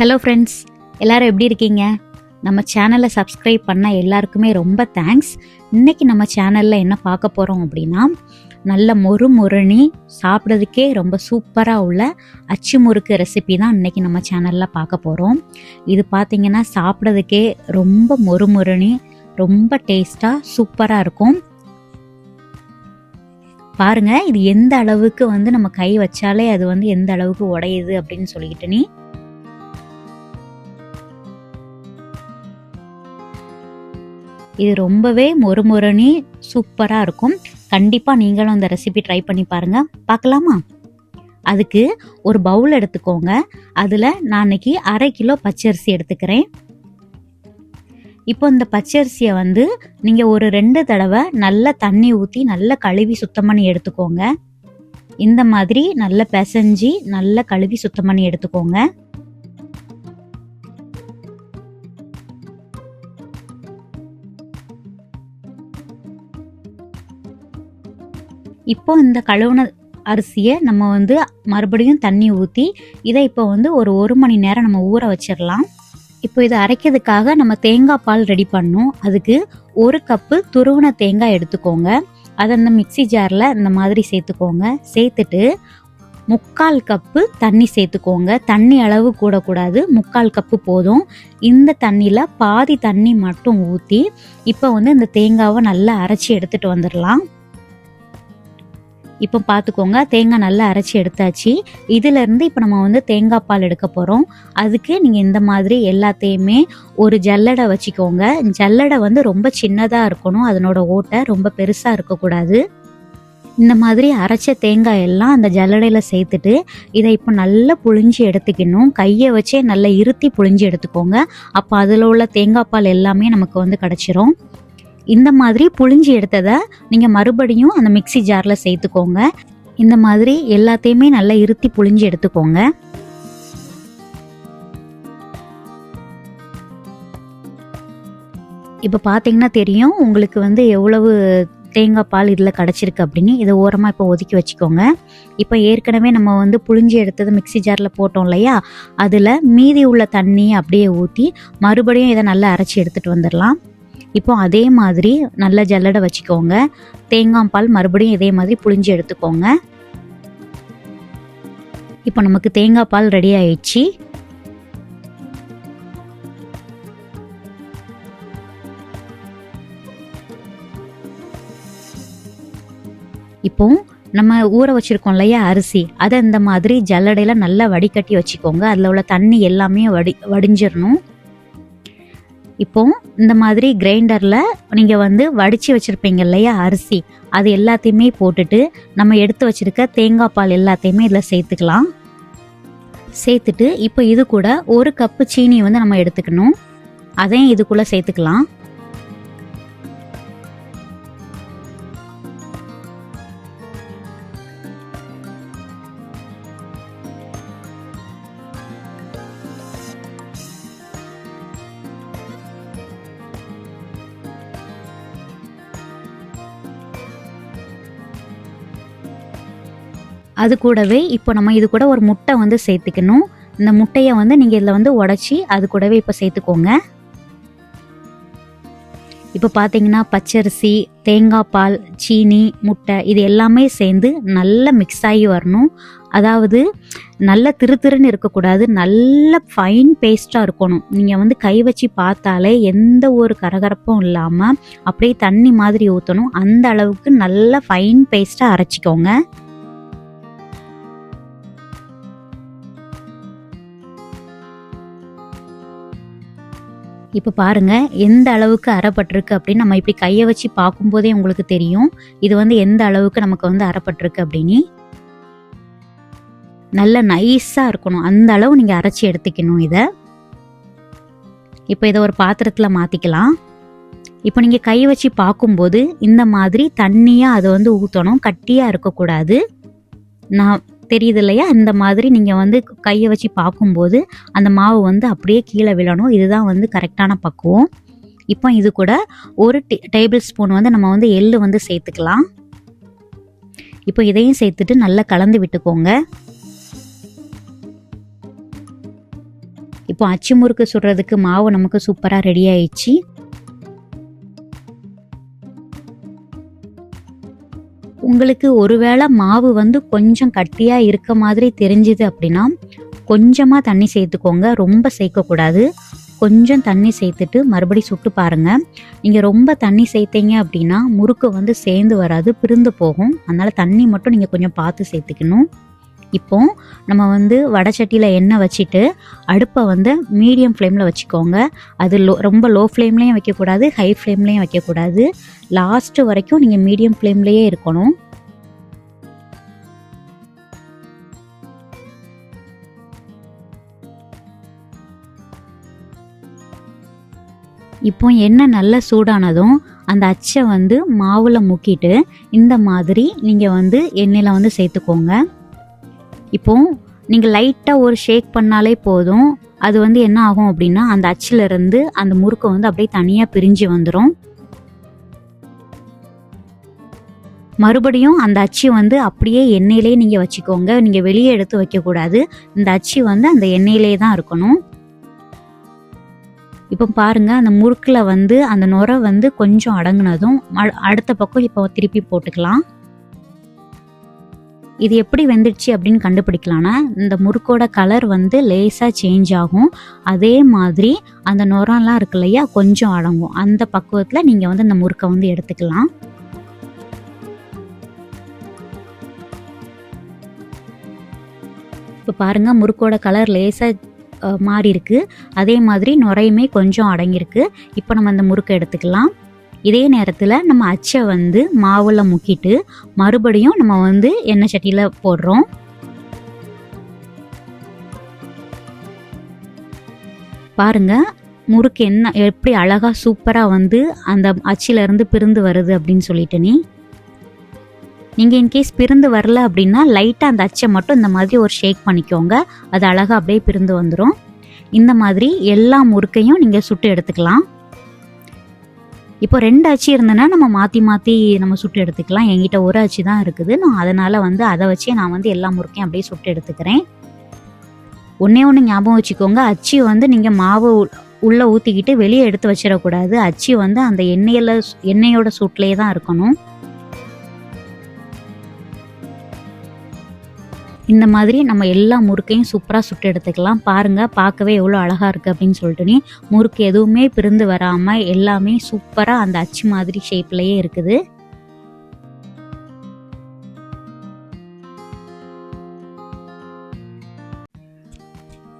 Hello friends எல்லாரும் எப்படி இருக்கீங்க? நம்ம சேனலை சப்ஸ்கிரைப் பண்ண எல்லாருக்குமே ரொம்ப தேங்க்ஸ் இன்றைக்கி நம்ம சேனலில் என்ன பார்க்க போகிறோம் அப்படின்னா நல்ல மொறு மொறுனி சாப்பிட்றதுக்கே ரொம்ப சூப்பராக உள்ள அச்சு முறுக்கு ரெசிபி தான் இன்னைக்கு நம்ம சேனலில் பார்க்க போகிறோம் இது பார்த்திங்கன்னா சாப்பிட்றதுக்கே ரொம்ப மொறு மொறுனி ரொம்ப டேஸ்ட்டாக சூப்பராக இருக்கும். பாருங்கள் இது எந்த அளவுக்கு வந்து நம்ம கை வச்சாலே அது வந்து எந்த அளவுக்கு உடையுது அப்படின்னு சொல்லிக்கிட்டு நீ இது ரொம்பவே மொறுமொறுனி சூப்பராக இருக்கும். கண்டிப்பாக நீங்களும் அந்த ரெசிபி ட்ரை பண்ணி பாருங்கள் பார்க்கலாமா அதுக்கு ஒரு பவுல் எடுத்துக்கோங்க. அதில் நான் அன்றைக்கி அரை கிலோ பச்சரிசி எடுத்துக்கிறேன். இப்போ இந்த பச்சரிசியை வந்து நீங்கள் ஒரு ரெண்டு தடவை நல்ல தண்ணி ஊற்றி நல்லா கழுவி சுத்தம் பண்ணி எடுத்துக்கோங்க. இந்த மாதிரி நல்லா பிசைஞ்சி நல்லா கழுவி சுத்தம் பண்ணி எடுத்துக்கோங்க. இப்போ இந்த கழுவுன அரிசியை நம்ம வந்து மறுபடியும் தண்ணி ஊற்றி இதை இப்போ வந்து ஒரு ஒரு மணி நேரம் நம்ம ஊற வச்சிடலாம். இப்போ இதை அரைக்கிறதுக்காக நம்ம தேங்காய் பால் ரெடி பண்ணோம். அதுக்கு ஒரு கப்பு துருவன தேங்காய் எடுத்துக்கோங்க. அதை அந்த மிக்ஸி ஜாரில் இந்த மாதிரி சேர்த்துக்கோங்க. சேர்த்துட்டு முக்கால் கப்பு தண்ணி சேர்த்துக்கோங்க. தண்ணி அளவு கூடக்கூடாது. முக்கால் கப்பு போதும். இந்த தண்ணியில் பாதி தண்ணி மட்டும் ஊற்றி இப்போ வந்து இந்த தேங்காவை நல்லா அரைச்சி எடுத்துகிட்டு வந்துடலாம். இப்போ பார்த்துக்கோங்க தேங்காய் நல்லா அரைச்சி எடுத்தாச்சு. இதிலேருந்து இப்போ நம்ம வந்து தேங்காய் பால் எடுக்க போகிறோம் அதுக்கு நீங்கள் இந்த மாதிரி எல்லாத்தையுமே ஒரு ஜல்லடை வச்சுக்கோங்க. ஜல்லடை வந்து ரொம்ப சின்னதாக இருக்கணும். அதனோட ஓட்டை ரொம்ப பெருசாக இருக்கக்கூடாது. இந்த மாதிரி அரைச்ச தேங்காய் எல்லாம் அந்த ஜல்லடையில் சேர்த்துட்டு இதை இப்போ நல்லா புழிஞ்சு எடுத்துக்கணும். கையை வச்சே நல்லா இருத்தி புழிஞ்சு எடுத்துக்கோங்க. அப்போ அதில் உள்ள தேங்காய் பால் எல்லாமே நமக்கு வந்து கிடச்சிரும். இந்த மாதிரி புழிஞ்சு எடுத்ததை நீங்கள் மறுபடியும் அந்த மிக்ஸி ஜாரில் சேர்த்துக்கோங்க. இந்த மாதிரி எல்லாத்தையுமே நல்லா இருத்தி புழிஞ்சு எடுத்துக்கோங்க. இப்போ பார்த்தீங்கன்னா தெரியும் உங்களுக்கு வந்து எவ்வளவு தேங்காய் பால் இதில் கிடச்சிருக்கு அப்படின்னு. இதை ஓரமாக இப்போ ஒதுக்கி வச்சுக்கோங்க. இப்போ ஏற்கனவே நம்ம வந்து புழிஞ்சி எடுத்தது மிக்ஸி ஜாரில் போட்டோம் இல்லையா? அதில் மீதி உள்ள தண்ணியை அப்படியே ஊற்றி மறுபடியும் இதை நல்லா அரைச்சி எடுத்துகிட்டு வந்துடலாம். இப்போ அதே மாதிரி நல்ல ஜல்லடை வச்சுக்கோங்க. தேங்காய் பால் மறுபடியும் இதே மாதிரி புழிஞ்சு எடுத்துக்கோங்க. இப்போ நமக்கு தேங்காய் பால் ரெடி ஆயிடுச்சு. இப்போ நம்ம ஊற வச்சிருக்கோம் இல்லையா அரிசி. அதை இந்த மாதிரி ஜல்லடையில நல்லா வடிகட்டி வச்சுக்கோங்க. அதில் உள்ள தண்ணி எல்லாமே வடி வடிஞ்சிடணும் இப்போ இந்த மாதிரி கிரைண்டரில் நீங்கள் வந்து வடித்து வச்சுருப்பீங்க இல்லையா அரிசி. அது எல்லாத்தையுமே போட்டுட்டு நம்ம எடுத்து வச்சுருக்க தேங்காய் பால் எல்லாத்தையுமே இதில் சேர்த்துக்கலாம். சேர்த்துட்டு இப்போ இது கூட ஒரு கப்பு சீனி வந்து நம்ம எடுத்துக்கணும். அதையும் இதுக்குள்ளே சேர்த்துக்கலாம். அது கூடவே இப்போ நம்ம இது கூட ஒரு முட்டை வந்து சேர்த்துக்கணும். இந்த முட்டையை வந்து நீங்கள் இதில் வந்து உடச்சி அது கூடவே இப்போ சேர்த்துக்கோங்க. இப்போ பார்த்தீங்கன்னா பச்சரிசி தேங்காய் பால் சீனி முட்டை இது எல்லாமே சேர்ந்து நல்லா மிக்ஸ் ஆகி வரணும். அதாவது நல்ல திரு திருன்னு இருக்கக்கூடாது நல்ல ஃபைன் பேஸ்ட்டாக இருக்கணும். நீங்கள் வந்து கை வச்சு பார்த்தாலே எந்த ஒரு கரகரப்பும் இல்லாமல் அப்படியே தண்ணி மாதிரி ஊற்றணும் அந்த அளவுக்கு நல்ல ஃபைன் பேஸ்ட்டாக அரைச்சிக்கோங்க. இப்போ பாருங்க எந்த அளவுக்கு அறப்பட்டிருக்கு அப்படின்னு நம்ம இப்படி கையை வச்சு பார்க்கும்போதே உங்களுக்கு தெரியும். இது வந்து எந்த அளவுக்கு நமக்கு வந்து அறப்பட்டிருக்கு அப்படின்னு. நல்ல நைஸாக இருக்கணும். அந்த அளவு நீங்கள் அரைச்சி எடுத்துக்கணும் இதை. இப்போ இதை ஒரு பாத்திரத்தில் மாற்றிக்கலாம் இப்போ நீங்கள் கை வச்சு பார்க்கும்போது இந்த மாதிரி தண்ணியாக அதை வந்து ஊற்றணும் கட்டியாக இருக்கக்கூடாது. நான் தெரியுது இல்லையா இந்த மாதிரி நீங்கள் வந்து கையை வச்சு பார்க்கும்போது அந்த மாவு வந்து அப்படியே கீழே விழணும். இதுதான் வந்து கரெக்டான பக்குவம். இப்போ இது கூட ஒரு டேபிள் ஸ்பூன் வந்து நம்ம வந்து எள்ளு வந்து சேர்த்துக்கலாம். இப்போ இதையும் சேர்த்துட்டு நல்லா கலந்து விட்டுக்கோங்க. இப்போ அச்சு முறுக்கு சுடுறதுக்கு மாவு நமக்கு சூப்பராக ரெடி ஆயிடுச்சு. உங்களுக்கு ஒருவேளை மாவு வந்து கொஞ்சம் கட்டியாக இருக்க மாதிரி தெரிஞ்சுது அப்படின்னா கொஞ்சமாக தண்ணி சேர்த்துக்கோங்க. ரொம்ப சேர்க்கக்கூடாது. கொஞ்சம் தண்ணி சேர்த்துட்டு மறுபடி சுட்டு பாருங்கள் நீங்கள் ரொம்ப தண்ணி சேர்த்தீங்க அப்படின்னா முறுக்கு வந்து சேர்ந்து வராது பிரிந்து போகும். அதனால் தண்ணி மட்டும் நீங்கள் கொஞ்சம் பார்த்து சேர்த்துக்கணும். இப்போ நம்ம வந்து வடச்சட்டியில் எண்ணெய் வச்சுட்டு அடுப்பை வந்து மீடியம் ஃப்ளேமில் வச்சுக்கோங்க. அது லோ ரொம்ப லோ ஃப்ளேம்லேயும் வைக்கக்கூடாது ஹை ஃப்ளேம்லேயும் வைக்கக்கூடாது. லாஸ்ட்டு வரைக்கும் நீங்கள் மீடியம் ஃப்ளேம்லேயே இருக்கணும். இப்போ எண்ணெய் நல்லா சூடானதும் அந்த அச்சை வந்து மாவில் முக்கிட்டு இந்த மாதிரி நீங்கள் வந்து எண்ணெயில் வந்து சேர்த்துக்கோங்க. இப்போ நீங்கள் லைட்டாக ஒரு ஷேக் பண்ணாலே போதும். அது வந்து என்ன ஆகும் அப்படின்னா அந்த அச்சிலிருந்து அந்த முறுக்கை வந்து அப்படியே தனியாக பிரிஞ்சு வந்துடும் மறுபடியும் அந்த அச்சு வந்து அப்படியே எண்ணெயிலே நீங்கள் வச்சுக்கோங்க. நீங்கள் வெளியே எடுத்து வைக்கக்கூடாது. இந்த அச்சு வந்து அந்த எண்ணெயிலே தான் இருக்கணும். இப்போ பாருங்கள் அந்த முறுக்கில் வந்து அந்த நுரை வந்து கொஞ்சம் அடங்குனதும் அ- அடுத்த பக்கம் இப்போ திருப்பி போட்டுக்கலாம். இது எப்படி வெந்துடுச்சு அப்படின்னு கண்டுபிடிக்கலான்னா இந்த முறுக்கோட கலர் வந்து லேசாக சேஞ்ச் ஆகும். அதே மாதிரி அந்த நுரம்லாம் இருக்கு இல்லையா கொஞ்சம் அடங்கும். அந்த பக்குவத்தில் நீங்கள் வந்து இந்த முறுக்கை வந்து எடுத்துக்கலாம். இப்போ பாருங்கள் முறுக்கோட கலர் லேசாக மாறி இருக்கு. அதே மாதிரி நுரையுமே கொஞ்சம் அடங்கியிருக்கு. இப்போ நம்ம அந்த முறுக்கை எடுத்துக்கலாம். இதே நேரத்தில் நம்ம அச்சை வந்து மாவில் முக்கிட்டு மறுபடியும் நம்ம வந்து எண்ணெய் சட்டியில் போடுறோம். பாருங்க முறுக்கு என்ன எப்படி அழகாக சூப்பராக வந்து அந்த அச்சிலருந்து பிரிந்து வருது அப்படின்னு சொல்லிட்டு நீ. நீங்கள் இன்கேஸ் பிரிந்து வரல அப்படின்னா லைட்டாக அந்த அச்சை மட்டும் இந்த மாதிரி ஒரு ஷேக் பண்ணிக்கோங்க. அது அழகாக அப்படியே பிரிந்து வந்துடும் இந்த மாதிரி எல்லா முறுக்கையும் நீங்கள் சுட்டு எடுத்துக்கலாம். இப்போ ரெண்டு அச்சு இருந்ததுன்னா நம்ம மாற்றி மாற்றி நம்ம சுட்டு எடுத்துக்கலாம். என்கிட்ட ஒரு அச்சு தான் இருக்குது. நான் அதனால் வந்து அதை வச்சே நான் வந்து எல்லா முறுக்கையும் அப்படியே சுட்டு எடுத்துக்கிறேன். ஒன்றே ஒன்று ஞாபகம் வச்சுக்கோங்க. அச்சு வந்து நீங்கள் மாவு உள்ளே ஊற்றிக்கிட்டு வெளியே எடுத்து வச்சிடக்கூடாது. அச்சு வந்து அந்த எண்ணெயில் எண்ணெயோட சூட்லேயே தான் இருக்கணும். இந்த மாதிரி நம்ம எல்லா முறுக்கையும் சூப்பராக சுட்டு எடுத்துக்கலாம். பாருங்கள் பார்க்கவே எவ்வளோ அழகாக இருக்குது அப்படின்னு சொல்லிட்டு நீ முறுக்கு எதுவுமே பிரிந்து வராமல் எல்லாமே சூப்பராக அந்த அச்சு மாதிரி ஷேப்லேயே இருக்குது.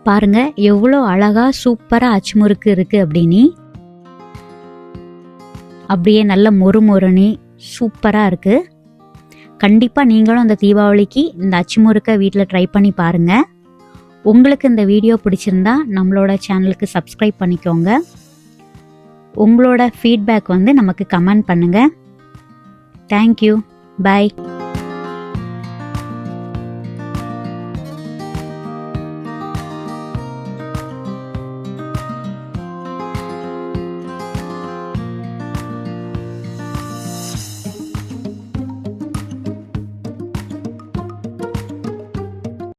பாருங்க எவ்வளோ அழகாக சூப்பராக அச்சு முறுக்கு இருக்குது அப்படின்னு அப்படியே நல்ல மொறு மொறுனி சூப்பராக இருக்குது கண்டிப்பாக நீங்களும் அந்த தீபாவளிக்கு இந்த அச்சு முறுக்கை வீட்டில் ட்ரை பண்ணி பாருங்கள் உங்களுக்கு இந்த வீடியோ பிடிச்சிருந்தா நம்மளோட சேனலுக்கு சப்ஸ்கிரைப் பண்ணிக்கோங்க. உங்களோட ஃபீட்பேக் வந்து நமக்கு கமெண்ட் பண்ணுங்கள் தேங்க்யூ பை